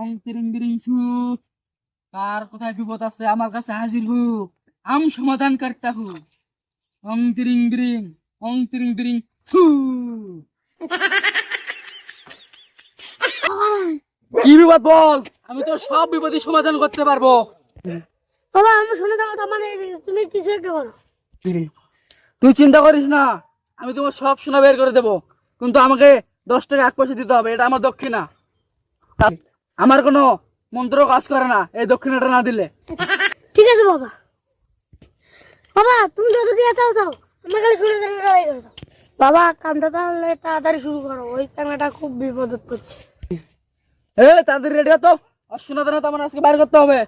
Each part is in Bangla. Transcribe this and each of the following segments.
অং তিরিং বিরিং সু কার কোথায় বিপদ আছে আমার কাছে হাজির হু আম সমাধান করতে হু অং তিরিং বিরিং অং তিরিং বিরিং সু কি বিপদ বল? আমি তো সব বিপদের সমাধান করতে পারব। বাবা আমি শুনে থাকো তার মানে তুমি কিছু একটা করো? তুই চিন্তা করিস না। আমি তোমার সব সোনা বের করে দেবো। কিন্তু আমাকে দশ টাকা এক পয়সা দিতে হবে এটা আমার দক্ষিণা। তা- আমার কোনো মন্ত্র কাজ করে না এই দক্ষিণাটা না দিলে। ঠিক আছে বাবা। বাবা তুমি যত দিয়ে চাও চাও আমার খালি শুনে করে দাও। বাবা কামটা তাহলে তাড়াতাড়ি শুরু করো। ওই কামটা খুব বিপদ করছে এ তাদের রেডি তো আর সোনা দানা তো আমার আজকে বাইর করতে হবে।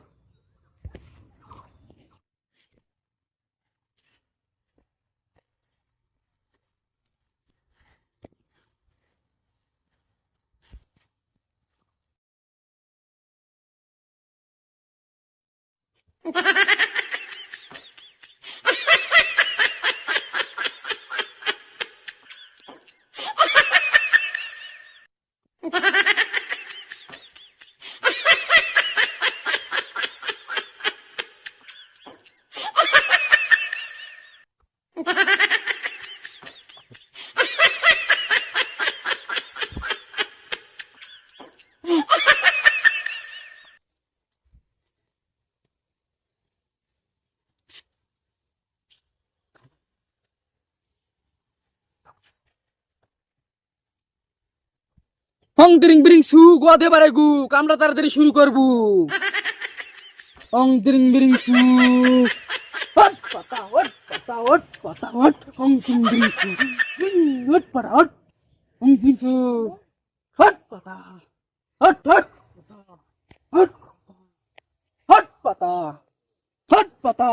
Ha হং তিরিং বিরিং সু গোয়াতে পারে গু কামটা তাড়াতাড়ি শুরু করবু হং তিরিং বিরিং সু হট পাতা হট পাতা হট পাতা হট হং তিরিং বিরিং সু হট পাতা হট হং তিরিং সু হট পাতা হট হট হট হট পাতা হট পাতা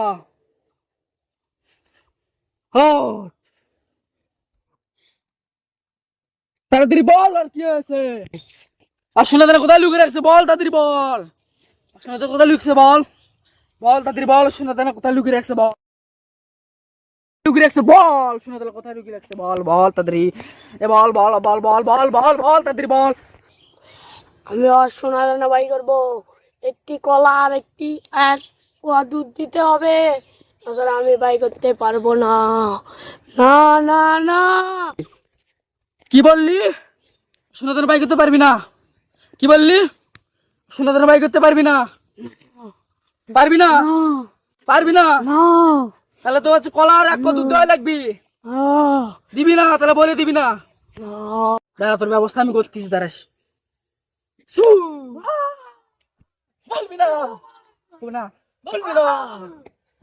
হট তাড়াতাড়ি বল, আর কি আছে আর শোনা কোথায় লুকিয়ে রাখছে? বল, তাড়াতাড়ি বল। শোনা কোথায় লুকছে বল। বল বল শোনা কোথায় লুকিয়ে রাখছে? বল। আমি বাই করব। একটি কলা আর একটি এক দুধ দিতে হবে। আমি বাই করতে পারব না। না না না। কি বললি? শোনা বাই করতে পারবি না। কি বললি? শোনা বাই করতে পারবি না। পারবি না? পারবি না? তাহলে তো হচ্ছে কলা এক পা দুধ লাগবি। দিবি না তাহলে বলে দিবি না। না। দাঁড়া তোর ব্যবস্থা আমি করতেছি দাঁড়াস। বলবি না। বলবি না। বলবি না।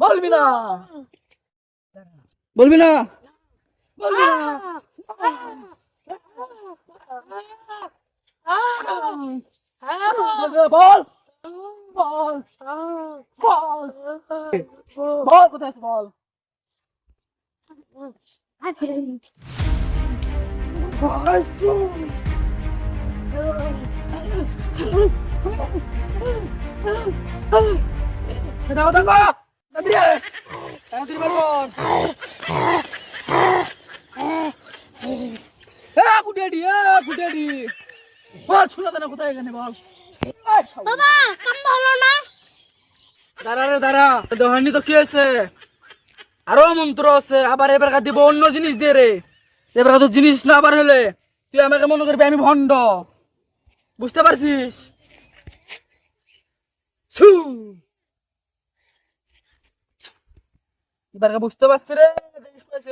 বলবি না। বলবি না বলবি না বলবি না, বল বল বল বল কোথায় আছে বল দাও দাও তাড়াতাড়ি আয়। তাড়াতাড়ি বল বল এ কুটিয়াডি এ কুটিয়াডি বল শোনা দানা কোথায় এখানে বল। বাবা কাম ভালো না দাঁড়া রে দাঁড়া দোহানি তো কি আছে আরও মন্ত্র আছে, আবার এবার দিব অন্য জিনিস দিয়ে রে। এবার তো জিনিস না আবার হলে তুই আমাকে মনে করবি আমি ভণ্ড। বুঝতে পারছিস! এবার বুঝতে পারছি রে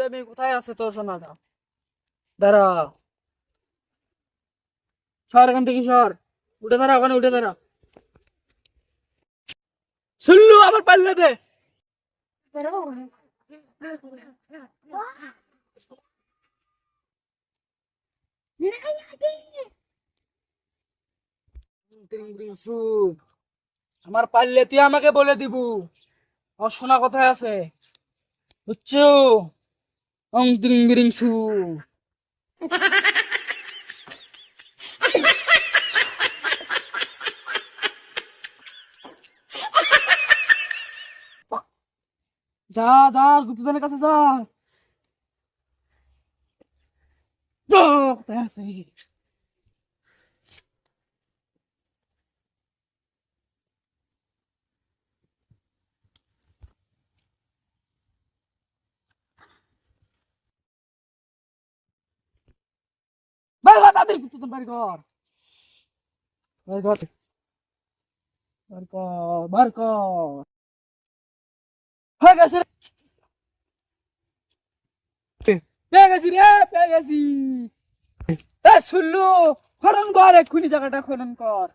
আমি কোথায় আছে তোর সোনাটা? দাঁড়া। সর এখান থেকে সর। উঠে দাঁড়া, ওখানে উঠে দাঁড়া। শুনলু আমার পাল্লা দে। আমার পারলে তুই আমাকে বলে দিব। আমার সোনা কোথায় আছে? বুঝছ? অং তিরিং যা যা গুপ্তদানের কাছে যা। কোথায় আছে তাদের গুপ্তদান বাড়ি ঘর হয়ে গেছে। পেয়ে গেছি রে পেয়ে গেছি শুনলু খনন কর এক্ষুনি জায়গাটা খনন কর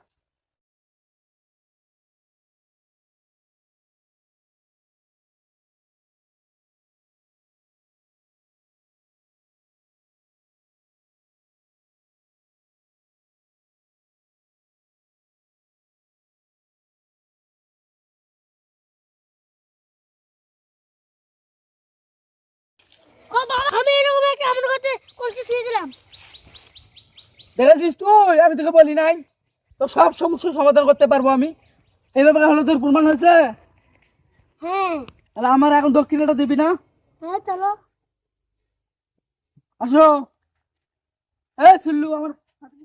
বাবা আমি এরকম একটা আমার কাছে কলসি খেয়ে দিলাম। দেখেছিস তুই? আমি তোকে বলি নাই। তো সব সমস্যার সমাধান করতে পারব আমি। এই ব্যাপারে হলো তোর প্রমাণ হয়েছে? হ্যাঁ। তাহলে আমার এখন দক্ষিণাটা দিবি না? হ্যাঁ চলো। আসো। এ শুনলু আমার হাতে